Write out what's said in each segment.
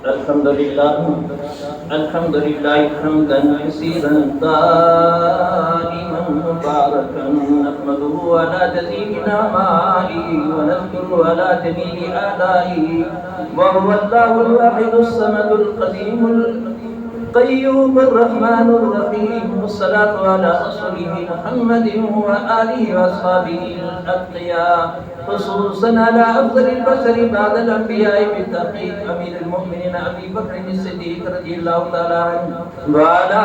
الحمد لله الحمد لله حمدا كثيرا دائما مباركا. نحمده على جزيل نعمائه ونذكره على جميل آلائه وهو الله الواحد الصمد القديم القيوم الرحمن الرحيم. والصلاة على رسوله محمد وآله وأصحابه الأتقياء. خصوصا على أفضل البشر بعد الأنبياء بالتحقيق أمير المؤمنين أبي بكر الصديق رضي الله تعالى عنه، وعلى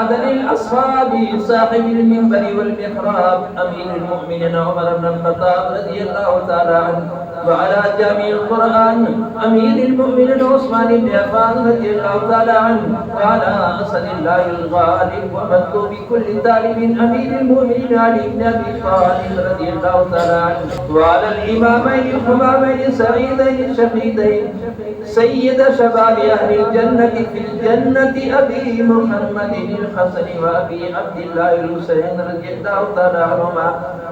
آدم الأصحاب صاحب المنبر والمحراب، أمير المؤمنين عمر بن الخطاب رضي الله تعالى عنه، وعلى جامع القرآن، أمير المؤمنين عثمان بن عفان رضي الله تعالى عنه، وعلى أسد الله الغالب ومكتوب كل طالب أمير المؤمنين علي بن أبي طالب رضي الله تعالى عنه وعلى الإمامين الحمامين سعيدين الشهيدين سيد شباب أهل الجنة في الجنة أبي محمد الحسن وأبي عبد الله الحسين رضي الله تعالى عنهما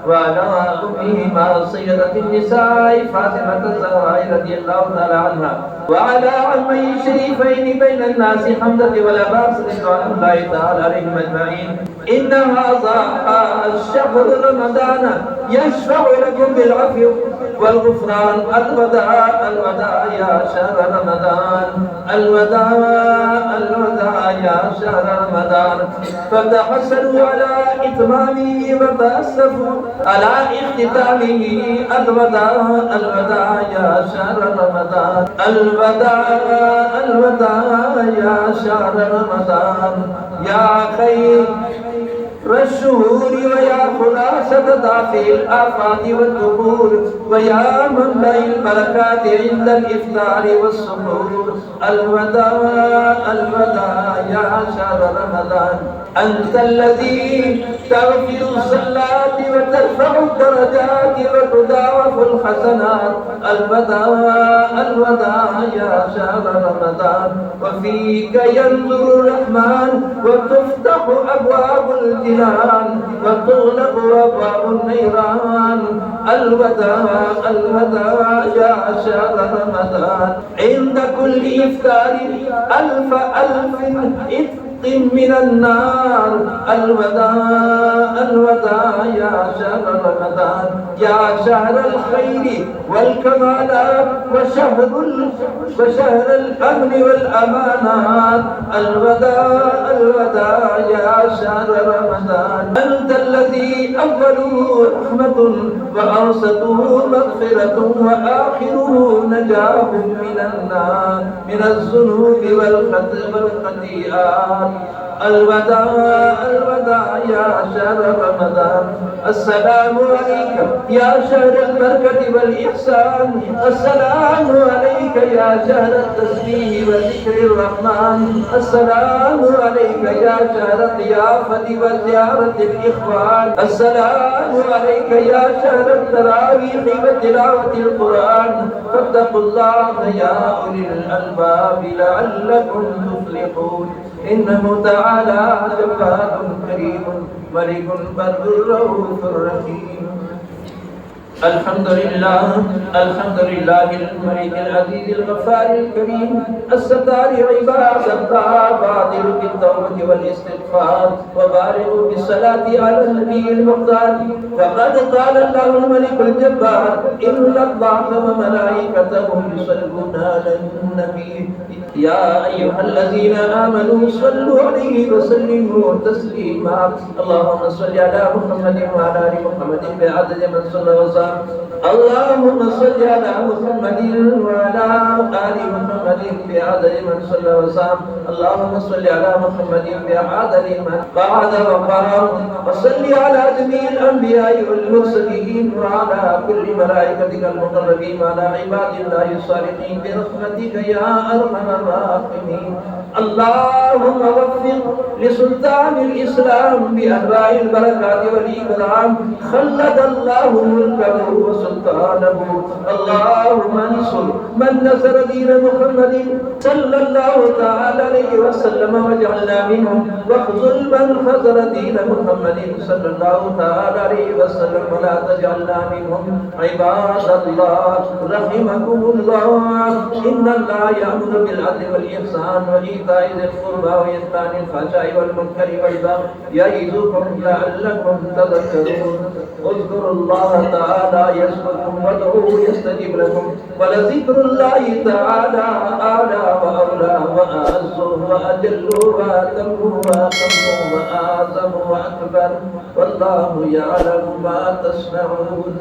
وعلى أمهما سيدة النساء فاطمة الزهراء رضي الله تعالى عنها وعلى عمي الشريفين بين الناس حمزة والعباس رضوان الله تعالى عليهم أجمعين. إن هذا الشهر رمضان يشفع لكم بالعفو والغفران. الوداع الوداع يا شهر رمضان. الوداع الوداع يا شهر رمضان. فتحسنوا على إتمامه وتأسفوا على اختتامه. الوداع الوداع يا شهر رمضان. الوداع الوداع يا شهر رمضان. يا خير الشهور ويا خلاصة دافع الآفات والدهور ويا منبع البركات عند الإفطار والسحور. الوداع الوداع يا شهر رمضان. أنت الذي تغفر الصلاة وترفع الدرجات وتضاعف الحسنات. الوداع الوداع يا شهر رمضان. وفيك ينظر الرحمن وتفتح أبواب الجنان. وتغلق أبواب الوداع الوداع يا شهر رمضان. عند كل إفطار ألف ألف إفطار. من النار. الوداع الوداع يا شهر رمضان. يا شهر الخير والكمالات وشهر وشهر الأمن والأمانات. الوداع الوداع يا شهر رمضان. أنت الذي أوله رحمة وأوسطه مغفرة وآخره نجاة من النار. من الذنوب والخطيئات. الوداع الوداع يا شهر رمضان. السلام عليك يا شهر البركة والإحسان. السلام عليك يا شهر التسبيح وذكر الرحمن. السلام عليك يا شهر الضيافة وزيارة الإخوان. السلام عليك يا شهر التراويح وتلاوة القرآن. فاتقوا الله يا أولي الألباب لعلكم تفلحون. إنه تعالى جواد كريم ملك بر رؤوف رحيم الحمد لله الحمد لله الملك العزيز الغفار الكريم الستار عباد الله بادر بالتوبة والاستغفار، وبارئ بالصلاة على النبي المختار. فقد قال الله الملك الجبار، إن الله وملائكته يصلون على النبي. يا أيها الذين آمنوا صلوا عليه وسلموا تسليما. اللهم صل على محمد وعلى آل محمد بعدد من صلى وسلم. اللهم صل على محمد وعلى آل محمد بعدد من صلى وسلم. اللهم صل على محمد بعدد من بعد وقرأ وصل على جميع الأنبياء والمرسلين وعلى كل ملائكتك المقربين وعلى عباد الله الصالحين برحمتك يا أرحم الراحمين. اللهم وفق لسلطان الإسلام بأنواع البركات والإكرام. خلد الله ملكه وسلطانه. اللهم انصر من نصر دين محمد صلى الله تعالى عليه وسلم واجعلنا منهم. واخذل من خذل دين محمد صلى الله تعالى عليه وسلم ولا تجعلنا منهم. عباد الله رحمكم الله. إن الله يأمر بالعدل والإحسان وإيتاء ذي القربى وينهى عن الفحشاء والمنكر والبغي يعظكم لعلكم تذكرون. اذكروا الله تعالى يذكركم وادعوه يستجب لكم. ولذكر الله تعالى أعلى وأولى وأعز وأجل وأتم وأتم وأعظم وأكبر. والله يعلم ما تصنعون.